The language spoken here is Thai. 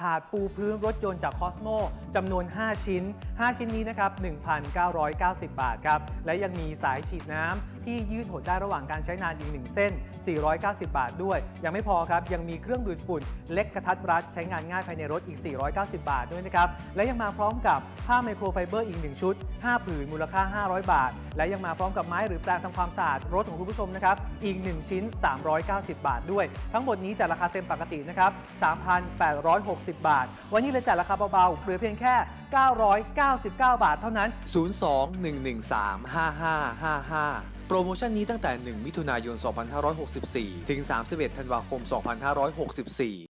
ถาดปูพื้นรถยนต์จากคอสโมจำนวน 5 ชิ้น 5 ชิ้นนี้นะครับ 1,990 บาทครับ และยังมีสายฉีดน้ำที่ยืดหดได้ระหว่างการใช้นานอีก1เส้น 490 บาทด้วย ยังไม่พอครับ ยังมีเครื่องดูดฝุ่นเล็กกระทัดรัดใช้งานง่ายภายในรถอีก 490 บาทด้วยนะครับ และยังมาพร้อมกับผ้าไมโครไฟเบอร์อีก 1 ชุด 5 ผืนมูลค่า 500 บาท และยังมาพร้อมกับไม้หรือแปรงทำความสะอาดรถของคุณผู้ชมนะครับ อีก 1 ชิ้น 390 บาทด้วย ทั้งหมดนี้จากราคาเต็มปกตินะครับ 3,860 บาท วันนี้เลยจัดราคาเบาๆเหลือเพียงแค่ 999 บาทเท่านั้น 02-113-5555 โปรโมชั่นนี้ตั้งแต่ 1 มิถุนายน 2564 ถึง 31 ธันวาคม 2564